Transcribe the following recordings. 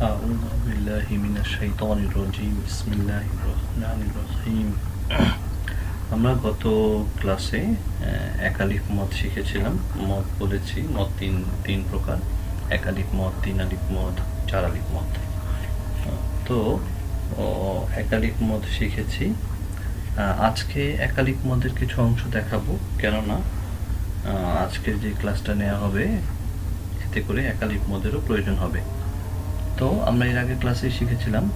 أعوذ بالله من الشيطان الرجيم بسم الله الرحمن الرحيم আমরা গত ক্লাসে আহ, একালিফ মত শিখেছিলাম মত বলেছি মত তিন তিন প্রকার একালিফ মত তিন আলিফ মত চার আলিফ মত আহ, তো ও, একালিফ মত শিখেছি আহ, আজকে একালিফ মদের কিছু অংশ দেখাবো কেননা আহ, আজকের যে ক্লাসটা নেওয়া হবে এতে করে একালিফ মদেরও প্রয়োজন হবে তো আমরা এর আগে ক্লাসে শিখেছিলাম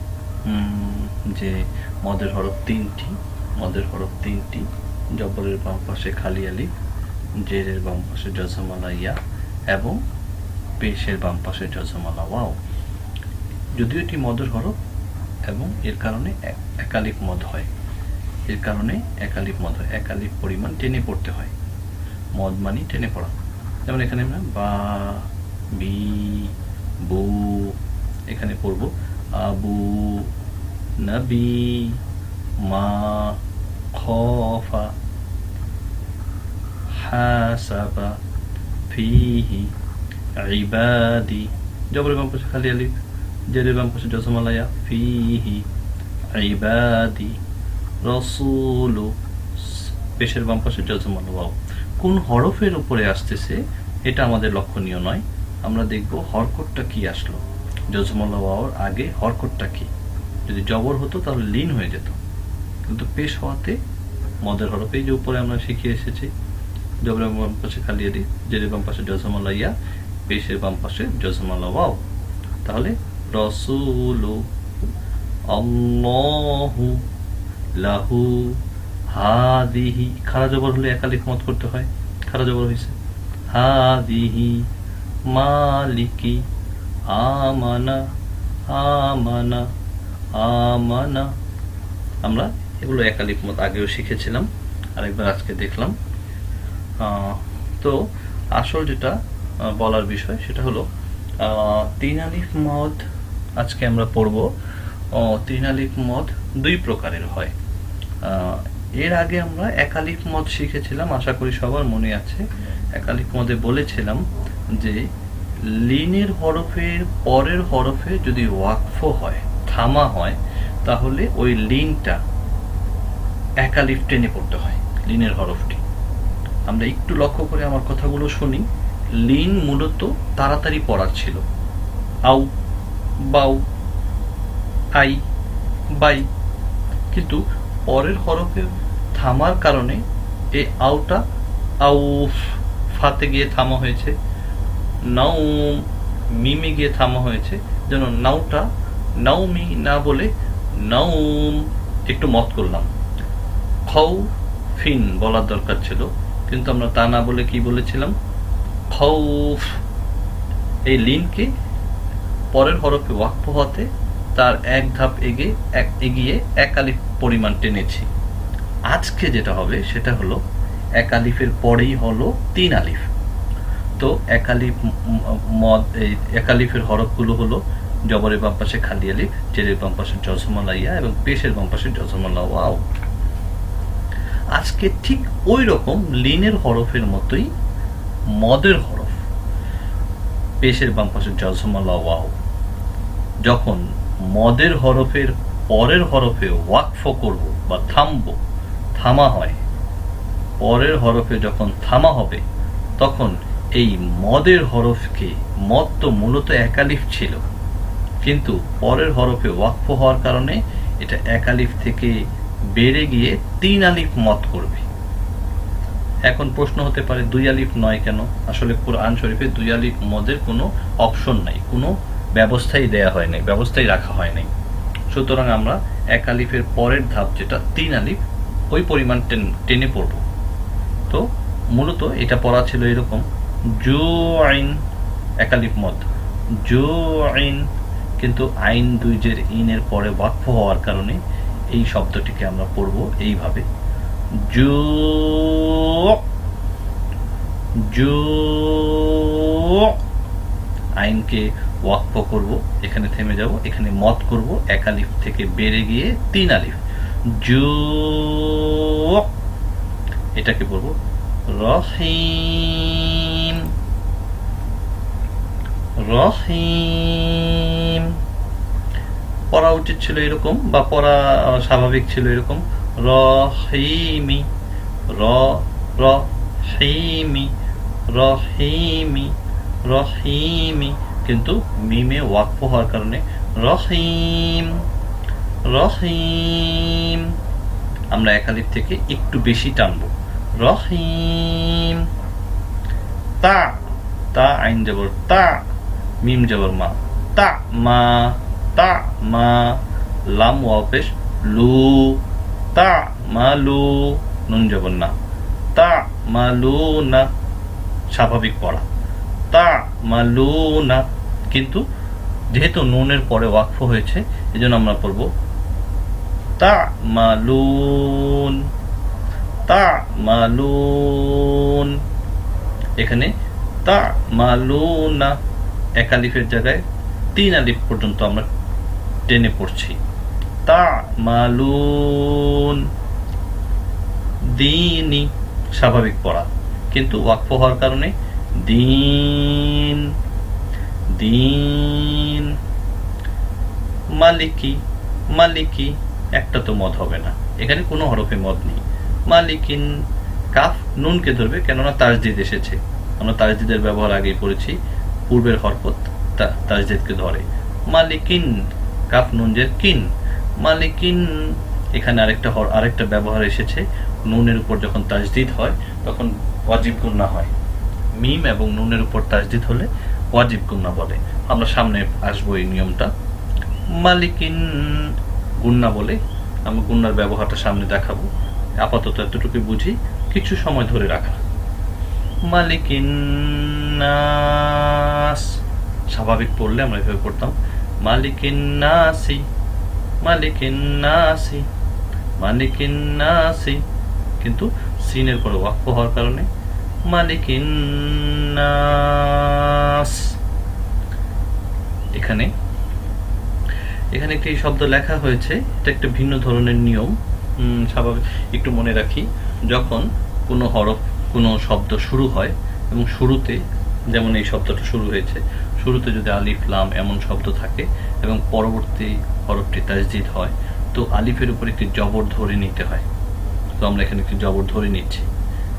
যে মদের হরফ তিনটি, মদের হরফ তিনটি জবরের বাম পাশে খালি আলিফ, জেরের বাম পাশে জজমালা ইয়া এবং পেশের বাম পাশে জজমালা ওয়াও। যদিও এটি মদের হরফ এবং এর কারণে এক- একালিফ মদ হয়। এর কারণে একালিফ মদ হয়। একালিফ পরিমাণ টেনে পড়তে হয়। মদ মানি টেনে পড়া। যেমন এখানে আমরা বা, বি, বু এখানে পড়ব। আবু নবী মা খফা হাসাবা ফিহি ইবাদি। পাশে খালি জসমালায়া, ফিহি ইবাদি। রসুলু পেশের বাম পাশে কোন হরফের উপরে আসতেছে, এটা আমাদের লক্ষণীয় নয়। আমরা দেখব হরকটটা কি আসলো। জজমাল্লা ওয়াওর আগে হরকটটা কি? যদি জবর হতো, তাহলে লিন হয়ে যেত। কিন্তু পেশ হওয়াতে মদের হরফ যে উপরে আমরা শিখে এসেছি, জবরের বাম পাশে খালি আলি জেরের বাম পাশে জজমাল্লা ইয়া, পেশের বাম পাশে জজমাল্লা ওয়াও। তাহলে রসুলু আল্লাহু লাহু হাদিহি, খারা জবর হলে একালিক মত করতে হয়। খারা জবর হয়েছে হাদিহি মালিকি আমানা আমানা আমানা। আমরা এগুলো একালিক মত আগেও শিখেছিলাম, আরেকবার আজকে দেখলাম। তো আসল যেটা বলার বিষয় সেটা হলো তিন আলিফ মদ আজকে আমরা পড়ব। তিন আলিফ মদ দুই প্রকারের হয়। এর আগে আমরা একালিফ মদ শিখেছিলাম, আশা করি সবার মনে আছে। একালিফ মদে বলেছিলাম যে লিনের হরফের পরের হরফে যদি ওয়াকফ হয়, থামা হয়, তাহলে ওই লিনটা একালিফ টেনে পড়তে হয়, লিনের হরফটি। আমরা একটু লক্ষ্য করে আমার কথাগুলো শুনি। লিন মূলত তাড়াতাড়ি পড়ার ছিল। আউ, বাউ, আই, বাই। কিন্তু পরের হরফে থামার কারণে এই আউটা আউ ফাতে গিয়ে থামা হয়েছে। নাও মিমে গিয়ে থামা হয়েছে, যেন নাউটা নাউমি না বলে নাউম একটু মত করলাম। খৌ ফিন বলার দরকার ছিল, কিন্তু আমরা তা না বলে কি বলেছিলাম? খৌফ এই লিনকে পরের হরফে ওয়াক্ফ হতে তার এক ধাপ এগে এক এগিয়ে এক আলিফ পরিমাণ টেনেছি। আজকে যেটা হবে সেটা হলো, এক আলিফের পরেই হলো তিন আলিফ। তো এক আলিফ ম- ম- মদ, এই এক হরফগুলো হলো জবরের বাম পাশে খালি আলিফ, জেরের বাম পাশে জজমালা ইয়া এবং পেশের বাম পাশে জজমালা ওয়াও। আজকে ঠিক ওই রকম লিনের হরফের মতোই মদের হরফ, পেশের বাম পাশে জজমালা ওয়াও। যখন মদের হরফের পরের হরফে ওয়াকফ করব বা থামবো, থামা হয়, পরের হরফে যখন থামা হবে, তখন এই মদের হরফকে মদ তো মূলত একালিফ ছিল। কিন্তু পরের হরফে ওয়াকফ হওয়ার কারণে এটা একালিফ থেকে বেড়ে গিয়ে তিন আলিফ মত করবে। এখন প্রশ্ন হতে পারে, দুই আলিফ নয় কেন? আসলে কোরআন শরীফে দুই আলিফ মদের কোনো অপশন নাই, কোনো ব্যবস্থাই দেয়া হয় নাই, ব্যবস্থাই রাখা হয় নাই। সুতরাং আমরা এক আলিফের পরের ধাপ যেটা, তিন আলিফ, ওই পরিমাণ টেনে পড়ব। তো মূলত এটা পড়া ছিল এরকম। জু আইন একালিফ মদ জু আইন কিন্তু আইন দুইজের ইনের পরে ওয়াকফ হওয়ার কারণে এই শব্দটিকে আমরা পড়ব এইভাবে। জু জু আইনকে ওয়াকফ করব, এখানে থেমে যাব, এখানে মত করব, এক আলিফ থেকে বেড়ে গিয়ে তিন আলিফ। জু এটাকে বলব রহিম। রহিম। পড়া উচিত ছিল এরকম বা পড়া স্বাভাবিক ছিল এরকম। রহিমি, র র, হিমি, রহিমি রহিমি। কিন্তু মিমে ওয়াকফ হওয়ার কারণে রহিম রহিম। আমরা একালিপ থেকে একটু বেশি টানবো। রহিম। তা তা, আইন জবর, তা। মিম জবর মা। তা মা তা মা, লাম ওয়াও পেশ, লু। তা মা, লু, নুন জবর না। তা মা, লু না, স্বাভাবিক পড়া। তা মা, লু না, কিন্তু যেহেতু নুনের পরে ওয়াকফ হয়েছে, এজন্য আমরা পড়ব, তা মালুন তা মালুন এখানে তা মালুনা এক আলিফের জায়গায় তিন আলিফ পর্যন্ত আমরা টেনে পড়ছি। তা মালুন দিনই স্বাভাবিক পড়া। কিন্তু ওয়াকফ হওয়ার কারণে দিন দিন, মালিকি মালিকি, একটা তো মদ হবে না। এখানে কোনো হরফে মদ নেই। মালিকিন কাফ নুনকে ধরবে, কেননা তাজদিদ এসেছে। আমরা তাজদিদের ব্যবহার আগেই পড়েছি। পূর্বের হরকত তাজদিদকে ধরে। মালিকিন কাফ নুনজের কিন। মালিকিন এখানে আরেকটা আরেকটা ব্যবহার এসেছে। নুনের উপর যখন তাজদিদ হয়, তখন ওয়াজিব গুন্না হয়। মিম এবং নুনের উপর তাজদিদ হলে ওয়াজিব গুন্না বলে। আমরা সামনে আসব এই নিয়মটা। মালিকিন গুন্না বলে আমি গুন্নার ব্যবহারটা সামনে দেখাবো। আপাতত এতটুকু বুঝি। কিছু সময় ধরে রাখা। মালিকিন নাস। স্বাভাবিক পড়লে আমরা এভাবে পড়তাম। মালিকিন নাসি মালিকিন নাসি মালিকিন নাসি। কিন্তু সিনের পরে ওয়াক্ফ হওয়ার কারণে মালিকিন নাস। এখানে এখানে একটি শব্দ লেখা হয়েছে। এটা একটা ভিন্ন ধরনের নিয়ম। স্বাভাবিক, একটু মনে রাখি। যখন কোনো হরফ কোনো শব্দ শুরু হয় এবং শুরুতে যেমন এই শব্দটা শুরু হয়েছে, শুরুতে যদি আলিফ, লাম এমন শব্দ থাকে এবং পরবর্তী হরফটি তাজদিদ হয়, তো আলিফের উপর একটি জবর ধরে নিতে হয়। তো আমরা এখানে একটি জবর ধরে নিচ্ছি।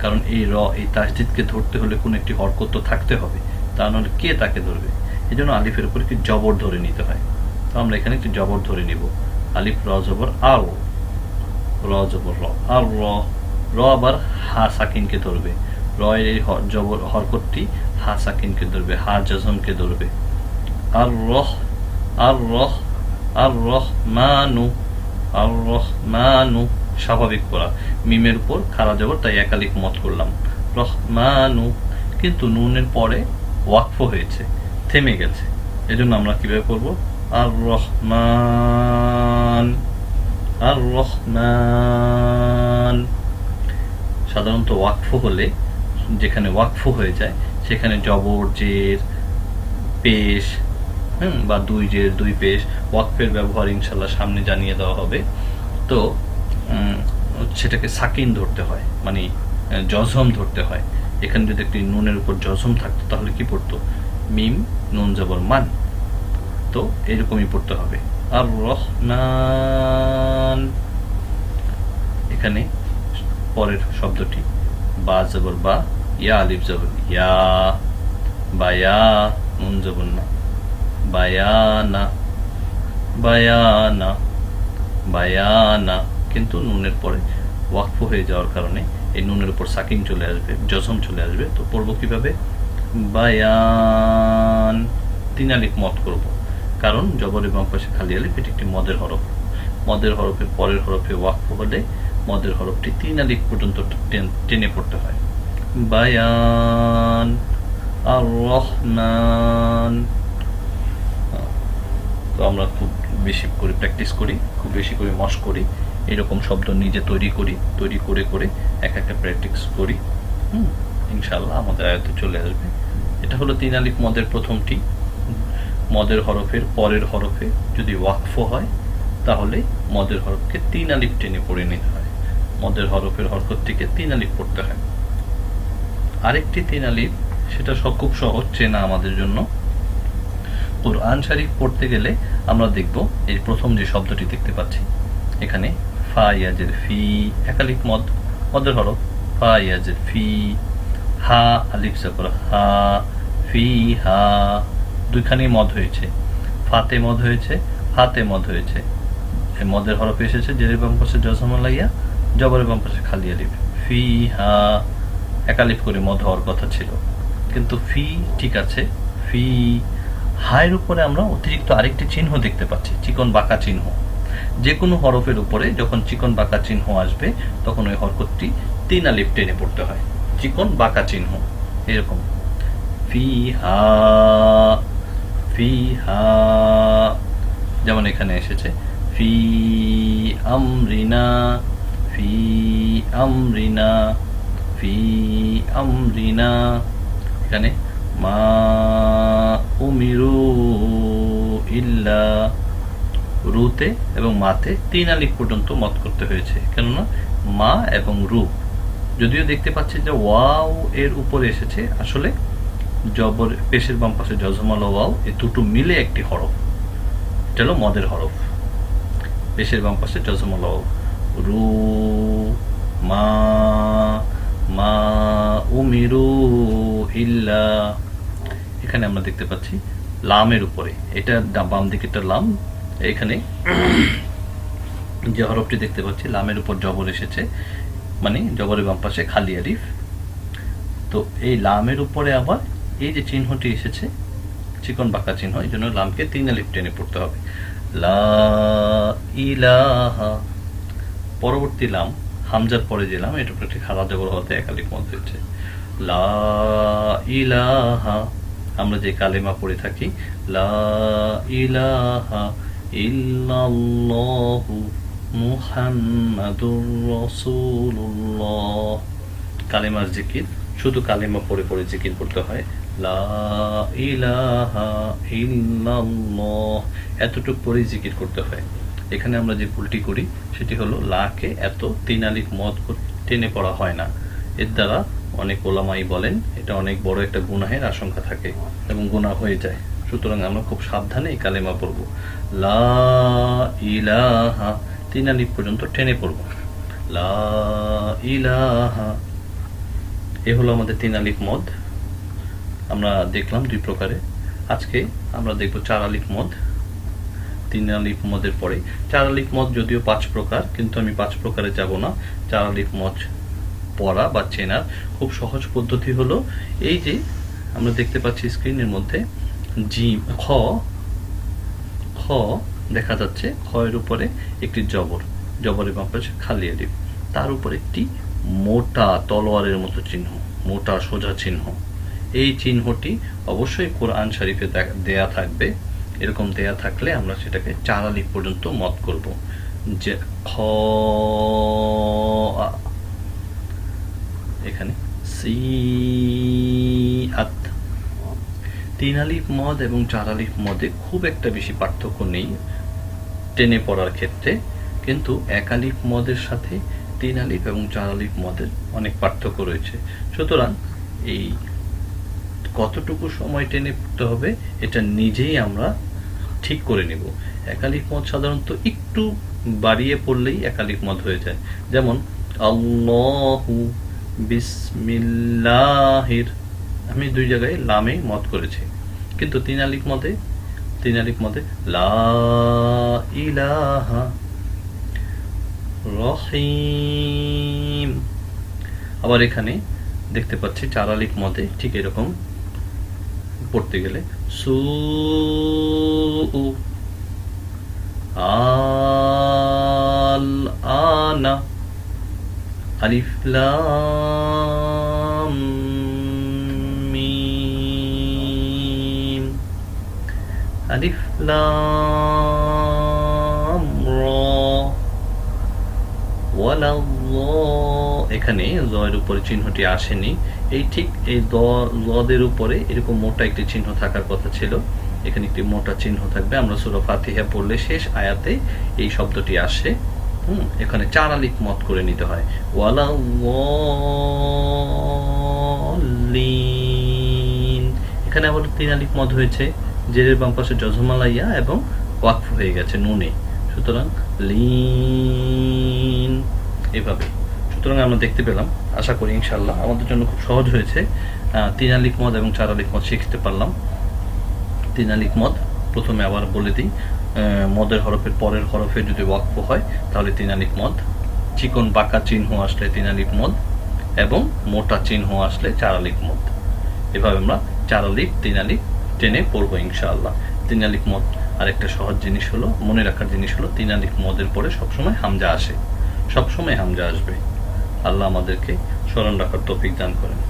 কারণ এই র, এই তাজদিদকে ধরতে হলে কোনো একটি হরকত তো থাকতে হবে, তা নাহলে কে তাকে ধরবে? এই জন্য আলিফের উপর একটি জবর ধরে নিতে হয়। তো আমরা এখানে একটি জবর ধরে নিব। আলিফ, র, জবর আর র, জবর, র। আর, র র আবার হা সাকিনকে ধরবে। র এর এই জবর হরকতটি হা সাকিনকে ধরবে হা জজমকে ধরবে। আর রহ আর রহ আর রহ মানু আর রহ মানু স্বাভাবিক পড়া। মিমের উপর খারা জবর, তাই একালিক মত করলাম। রহমানু, কিন্তু নুনের পরে ওয়াকফ হয়েছে, থেমে গেছে। এজন্য আমরা কীভাবে করব আর রহমান আর রহমান সাধারণত ওয়াকফ হলে, যেখানে ওয়াকফ হয়ে যায়, সেখানে জবর, জের, পেশ, হুম, বা দুই জের, দুই পেশ ওয়াকফের ব্যবহার ইনশাল্লাহ সামনে জানিয়ে দেওয়া হবে। তো সেটাকে সাকিন ধরতে হয় মানে জজম ধরতে হয়। এখানে যদি একটি নুনের উপর জজম থাকতো, তাহলে কি পড়তো? মিম, নুন, জবর, মান। তো, এরকমই পড়তে হবে। আর রহমান। এখানে পরের শব্দটি। বা জবর বা, ইয়া আলিফ জবর। ইয়া বায়া নুন জবর না। বায়ানা বায়ানা বায়ানা কিন্তু নুনের পরে ওয়াকফ হয়ে যাওয়ার কারণে এই নুনের উপর সাকিন চলে আসবে জজম চলে আসবে। তো পড়ব কীভাবে? বায়ান তিন আলিফ মত করব। কারণ জবরের বাম পাশে খালি আলিফ, এটি একটি মদের হরফ। মদের হরফে পরের হরফে ওয়াকফ হলে মদের হরফটি তিন আলিফ পর্যন্ত টেনে পড়তে হয়। বায়ান। আর রহমান তো আমরা খুব বেশি করে প্র্যাকটিস করি, খুব বেশি করে মশ করি, এরকম শব্দ নিজে তৈরি করি, তৈরি করে করে এক একটা প্র্যাকটিস করি। হুম ইনশাল্লাহ আমাদের আয়ত্তে চলে আসবে। এটা হলো তিন আলিফ মদের প্রথমটি। মদের হরফের পরের হরফে যদি ওয়াকফ হয়, তাহলে মদের হরফকে তিন আলিফ টেনে পড়ে নিতে হয়। মদের হরফের হরকতটিকে তিন আলিফ পড়তে হয়। আরেকটি তিন আলিফ সেটা খুব সহজ, চেনা আমাদের জন্য। কোরআন শরীফ পড়তে গেলে আমরা দেখব এই প্রথম যে শব্দটি দেখতে পাচ্ছি। এখানে ফা ইয়াজের ফি একালিক মদ, মদের হরফ ফা ইয়াজের ফি, হা, আলিফ জাবর হা, ফি, হা, দুইখানে মদ হয়েছে। ফাতে মদ হয়েছে, হাতে মদ হয়েছে। এই মদের হরফ এসেছে জেরের বাম পাশে জজমা লাইয়া জবরের বাম পাশে খালি আলিফ ফি, হা একালিফ করে মদ হওয়ার কথা ছিল। কিন্তু ফি ঠিক আছে। ফি, হায়ের উপরে আমরা অতিরিক্ত আরেকটি চিহ্ন দেখতে পাচ্ছি, চিকন বাঁকা চিহ্ন। যে কোনো হরফের উপরে যখন চিকন বাঁকা চিহ্ন আসবে, তখন ওই হরকতটি তিন আলিফ টেনে পড়তে হয়। চিকন বাঁকা চিহ্ন, এরকম। ফি, হা ফি, হা, যেমন এখানে এসেছে। ফি, আমরিনা আমরিনা, ফি আমরিনা। এখানে, মা উমিরু ইল্লা রুতে এবং মাতে তিন আলিফ পর্যন্ত মত করতে হয়েছে। কেননা, মা এবং রু। যদিও দেখতে পাচ্ছি যে ওয়াও এর উপরে এসেছে, আসলে জবর পেশের বাম পাশে জজমাল ওয়াও এ দুটো মিলে একটি হরফ। এটা হলো মদের হরফ। পেশের বাম পাশে জজমাল ওয়াও। রু মা মা উমিরু, ইল্লা। এখানে আমরা দেখতে পাচ্ছি লামের উপরে। এটা বাম দিকেরটা লাম। এখানে যে হরফটি দেখতে পাচ্ছি, লামের উপর জবর এসেছে। মানে জবরের বাম পাশে খালি আলিফ তো এই লামের উপরে আবার এই যে চিহ্নটি এসেছে, চিকন বাঁকা চিহ্ন, এই জন্য লামকে তিন আলিফ টেনে পড়তে হবে। লা ইলাহা পরবর্তী লাম, হামজার পরে যে লাম, এটা একটি খারাপ জবর হতে এক আলিফ মত হচ্ছে লা ইলাহা, আমরা যে কালেমা পড়ে থাকি, লা ইলাহা ইল্লাল্লাহু মুহাম্মাদুর রাসূলুল্লাহ। কালেমার জিকির, শুধু কালেমা পড়ে পড়ে জিকির করতে হয়। লা ইলাহা ইল্লাল্লাহ, এতটুকু পরে জিকির করতে হয়। এখানে আমরা যে ভুলটি করি, সেটি হলো, লাকে এত তিন আলিফ করে টেনে পড়া হয় না। এর দ্বারা অনেক ওলামাই বলেন, এটা অনেক বড় একটা গুনাহের আশঙ্কা থাকে এবং গুনাহ হয়ে যায়। সুতরাং আমরা খুব সাবধানে এই কালেমা পড়ব। লা ইলাহা তিন আলিফ পর্যন্ত টেনে পড়ব। লা ইলাহা, এ হলো আমাদের তিন আলিফ মদ। আমরা দেখলাম দুই প্রকারে। আজকে আমরা দেখব চার আলিফ মদ। তিন আলিফ মদের পরে। চার আলিফ মদ যদিও পাঁচ প্রকার, কিন্তু আমি পাঁচ প্রকারে যাব না। চার আলিফ মদ পড়া বা চেনার খুব সহজ পদ্ধতি হলো এই যে আমরা দেখতে পাচ্ছি স্ক্রিনের মধ্যে জি খ খ দেখা যাচ্ছে, খ এর উপরে একটি জবর। জবরের বাম পাশে খালি আলিফ তার উপর একটি মোটা তলোয়ারের মতো চিহ্ন, মোটা সোজা চিহ্ন। এই চিহ্নটি অবশ্যই কোরআন শরীফে দেয়া থাকবে। এরকম দেয়া থাকলে আমরা সেটাকে চার আলিফ পর্যন্ত মত করব। যে খ এখানে সি, আত। তিন আলিফ মদ এবং চার আলিফ মদে খুব একটা বেশি পার্থক্য নেই টেনে পড়ার ক্ষেত্রে, কিন্তু এক আলিফ মদের সাথে তিন আলিফ এবং চার আলিফ মদের অনেক পার্থক্য রয়েছে। সুতরাং এই কতটুকু সময় টেনে পড়তে হবে, এটা নিজেই আমরা ঠিক করে নেব। একালিক মদ সাধারণত একটু বাড়িয়ে পড়লেই একালিক মদ হয়ে যায়। যেমন বিসমিল্লাহির। আমি দুই জায়গায় লামে মত করেছি। কিন্তু তিন আলিক মতে তিন আলিক মতে আবার এখানে দেখতে পাচ্ছি চার আলিক মতে ঠিক এরকম পড়তে গেলে সু আল আনা আলিফ লাম মিম। আলিফ লাম র। ওয়ালা এখানে জয়ের উপরে চিহ্নটি আসেনি। এই ঠিক এই দ জদের উপরে এরকম মোটা একটি চিহ্ন থাকার কথা ছিল। এখানে একটি মোটা চিহ্ন থাকবে। আমরা সূরা ফাতিহা পড়লে শেষ আয়াতে এই শব্দটি আসে। হুম, এখানে চার আলিফ মত করে নিতে হয়। ওয়ালা এখানে আবার তিন আলিফ মত হয়েছে। জেরের বাম পাশে জজমালাইয়া এবং ওয়াকফ হয়ে গেছে নুনে। সুতরাং লিন। এভাবে। সুতরাং আমরা দেখতে পেলাম, আশা করি ইনশাল্লাহ আমাদের জন্য খুব সহজ হয়েছে। তিন আলিক মদ এবং চার আলিক মদ শিখতে পারলাম। তিন আলিক মদ প্রথমে আবার বলে দিই মদের হরফের পরের হরফে যদি ওয়াকফ হয়, তাহলে তিন আলিক মদ, চিকন বাঁকা চিহ্ন আসলে তিন আলিক মদ এবং মোটা চিহ্ন আসলে চার আলিক মদ। এভাবে আমরা চার আলিক তিন আলিক টেনে পড়ব ইনশাআল্লাহ। তিন আলিক মদ আরেকটা সহজ জিনিস হলো, মনে রাখার জিনিস হলো তিন আলিক মদের পরে সবসময় হামজা আসে। সবসময় হামজা আসবে। আল্লাহ আমাদেরকে স্মরণ রাখার টপিক দান করেন।